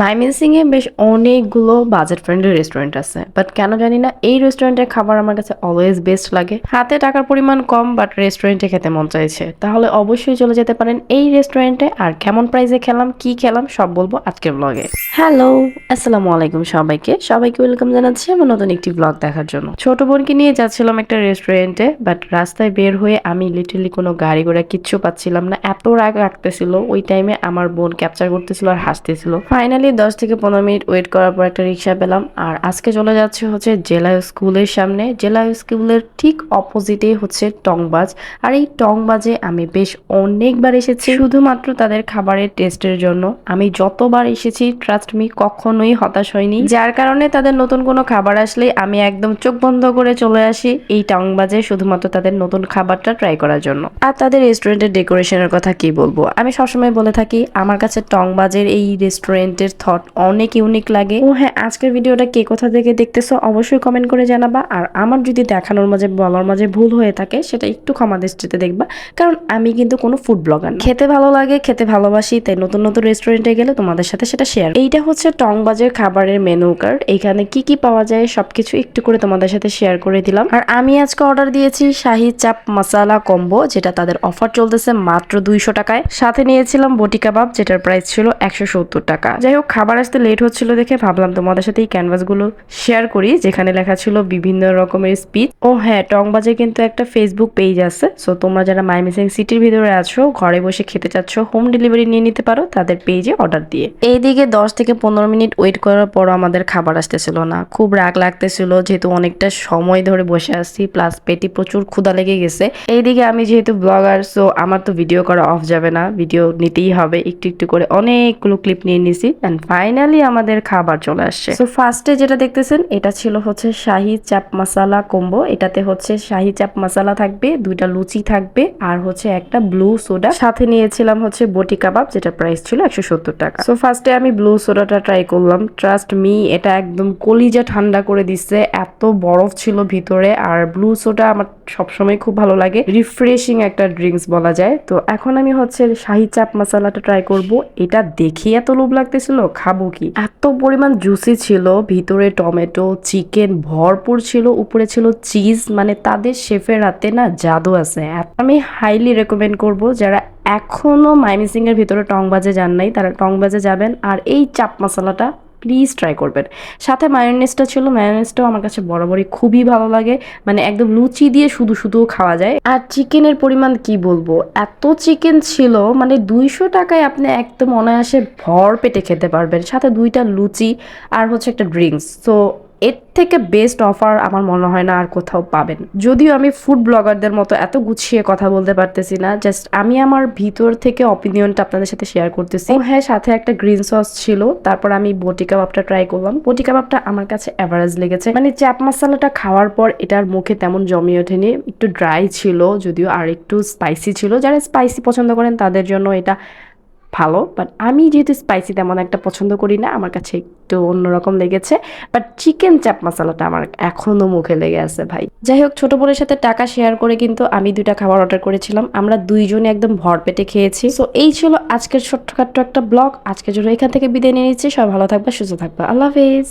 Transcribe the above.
মাইমিনসিং এ বেশ অনেকগুলো বাজেট ফ্রেন্ডলি রেস্টুরেন্ট আছে। বাট কেন জানি না, এই রেস্টুরেন্টের খাবার আমার কাছে অলওয়েজ বেস্ট লাগে। হাতে টাকার পরিমাণ কম বাট রেস্টুরেন্টে খেতে মন চাইছে। তাহলে অবশ্যই চলে যেতে পারেন এই রেস্টুরেন্টে আর কেমন প্রাইসে খেলাম, কি খেলাম, সব বলব আজকের ব্লগে হ্যালো আসসালামু আলাইকুম সবাইকে। সবাইকে ওয়েলকাম জানাচ্ছি আমার নতুন একটি ব্লগ দেখার জন্য। ছোট বোনকে নিয়ে যাচ্ছিলাম একটা রেস্টুরেন্টে বাট রাস্তায় বের হয়ে আমি লিটারলি কোনো গাড়ি ঘোড়া কিচ্ছু পাচ্ছিলাম না। এত রাগ রাখতেছিল ওই টাইমে আমার বোন ক্যাপচার করতেছিল আর হাসতেছিল। ফাইনালি দশ থেকে পনেরো মিনিট ওয়েট করার পর একটা রিক্সা পেলাম। আর আজকে চলে যাচ্ছে হচ্ছে জেলা স্কুলের সামনে। জেলা স্কুলের ঠিক অপোজিটে হচ্ছে টংবাজ। আর এই টংবাজে আমি বেশ অনেকবার এসেছি। শুধুমাত্র তাদের খাবারের টেস্টের জন্য। আমি যতবার এসেছি ট্রাস্ট মি কখনোই হতাশ হয়নি যার কারণে তাদের নতুন কোনো খাবার আসলে আমি একদম চোখ বন্ধ করে চলে আসি এই টংবাজে শুধুমাত্র তাদের নতুন খাবারটা ট্রাই করার জন্য। আর তাদের রেস্টুরেন্টের ডেকোরেশনের কথা কি বলব? আমি সবসময় বলে থাকি, আমার কাছে টংবাজের এই রেস্টুরেন্টের থট অনেক ইউনিক লাগে। ও হ্যাঁ আজকের ভিডিওটা কে কোথা থেকে দেখতেছো অবশ্যই কমেন্ট করে জানাবা। আর আমার যদি দেখানোর মাঝে, বলার মাঝে ভুল হয়ে থাকে, সেটা একটু ক্ষমা দৃষ্টিতে দেখবা। কারণ আমি কিন্তু কোনো ফুড ব্লগার খেতে ভালো লাগে, খেতে ভালোবাসি, তাই নতুন নতুন রেস্টুরেন্টে গেলে তোমাদের সাথে সেটা শেয়ার এইটা হচ্ছে টংবাজের খাবারের মেনু কার্ড এখানে কি কি পাওয়া যায়, সবকিছু একটু করে তোমাদের সাথে শেয়ার করে দিলাম। আর আমি আজকে অর্ডার দিয়েছি শাহি চাপ মশালা কম্বো যেটা তাদের অফার চলতেছে মাত্র দুইশো টাকায়। সাথে নিয়েছিলাম বটি কাবাব, যেটার প্রাইস ছিল একশো সত্তর টাকা। যাই হোক, খাবার আসতে লেট হচ্ছিল দেখে ভাবলাম তোমাদের সাথে এই ক্যানভাসগুলো শেয়ার করি, যেখানে লেখা ছিল বিভিন্ন রকমের স্পিচ ও হ্যাঁ টংবাজে কিন্তু একটা ফেসবুক পেজ আছে সো তোমরা যারা মাইমিসিং সিটির ভিতরে আছো, ঘরে বসে খেতে চাচ্ছ হোম ডেলিভারি নিয়ে নিতে পারো তাদের পেজে অর্ডার দিয়ে। এইদিকে দশ থেকে পনেরো মিনিট ওয়েট করার পর আমাদের খাবার আসতেছিল না। খুব রাগ লাগতেছিল, যেহেতু অনেকটা সময় ধরে বসে আসছি প্লাস পেটি প্রচুর ক্ষুধা লেগে গেছে। এইদিকে আমি যেহেতু ব্লগার সো আমার তো ভিডিও করা অফ যাবে না ভিডিও নিতেই হবে, একটু একটু করে অনেকগুলো ক্লিপ নিয়ে নিছি। অ্যান্ড ফাইনালি আমাদের খাবার চলে আসছে। সো ফার্স্টে যেটা দেখতেছেন, এটা ছিল হচ্ছে শাহি চাপ মশালা কম্বো এটাতে হচ্ছে শাহি চাপ মশালা থাকবে, দুইটা লুচি থাকবে, আর হচ্ছে একটা ব্লু সোডা সাথে নিয়েছিলাম হচ্ছে বটি কাবাব যেটা প্রাইস ছিল একশো সত্তর টাকা। সো ফার্স্টে আমি ব্লু সোডাটা ট্রাই করলাম। ট্রাস্ট মি এটা একদম কলিজা ঠান্ডা করে দিচ্ছে। এত বরফ ছিল ভিতরে, আর ব্লু সোডা আমার সবসময় খুব ভালো লাগে। রিফ্রেশিং একটা ড্রিঙ্কস বলা যায়। তো এখন আমি হচ্ছে শাহি চাপ মশালাটা ট্রাই করব। এটা দেখে এত লোভ লাগতেছিল খাব কি? এত পরিমাণ জুসি ছিল, ভিতরে টমেটো চিকেন ভরপুর ছিল, উপরে ছিল চিজ মানে তাদের শেফের হাতে না জাদু আছে। আমি হাইলি রেকমেন্ড করব, যারা এখনও মাইমিসিং এর ভিতরে টংবাজে যান নাই, তারা টংবাজে যাবেন। আর এই চাপ মশলাটা প্লিজ ট্রাই করবেন। সাথে মায়োনেসটা ছিল মায়োনেসটাও আমার কাছে বরাবরই খুবই ভালো লাগে। মানে একদম লুচি দিয়ে শুধু শুধুও খাওয়া যায়। আর চিকেনের পরিমাণ কি বলব? এত চিকেন ছিল মানে দুইশো টাকায় আপনি একদম অনায়াসে ভর পেটে খেতে পারবেন। সাথে দুইটা লুচি আর হচ্ছে একটা ড্রিঙ্কস তো এর থেকে বেস্ট অফার আমার মনে হয় না আর কোথাও পাবেন। যদিও আমি ফুড ব্লগারদের মতো এত গুছিয়ে কথা বলতে পারতেছি না জাস্ট আমি আমার ভিতর থেকে অপিনিয়নটা আপনাদের সাথে শেয়ার করতেছি। হ্যাঁ সাথে একটা গ্রিন সস ছিল, তারপর আমি বটি কাবাবটা ট্রাই করলাম। বটি কাবাবটা আমার কাছে অ্যাভারেজ লেগেছে। মানে চাপ মশলাটা খাওয়ার পর এটার মুখে তেমন জমে ওঠেনি, একটু ড্রাই ছিল, যদিও আর একটু স্পাইসি ছিল। যারা স্পাইসি পছন্দ করেন তাদের জন্য এটা ভালো বাট আমি যেহেতু স্পাইসি তেমন একটা পছন্দ করি না, আমার কাছে একটু অন্যরকম লেগেছে বাট চিকেন চাপ মশালাটা আমার এখনও মুখে লেগে আছে ভাই। যাই হোক ছোট বোনের সাথে টাকা শেয়ার করে কিন্তু আমি দুইটা খাবার অর্ডার করেছিলাম, আমরা দুইজনে একদম ভরপেটে খেয়েছি। সো এই ছিল আজকের ছোট্টখাট্ট একটা ব্লগ আজকের জন্য এখান থেকে বিদায় নিয়ে নিচ্ছি, সবাই ভালো থাকবে, সুস্থ থাকবে, আল্লাহ হাফেজ।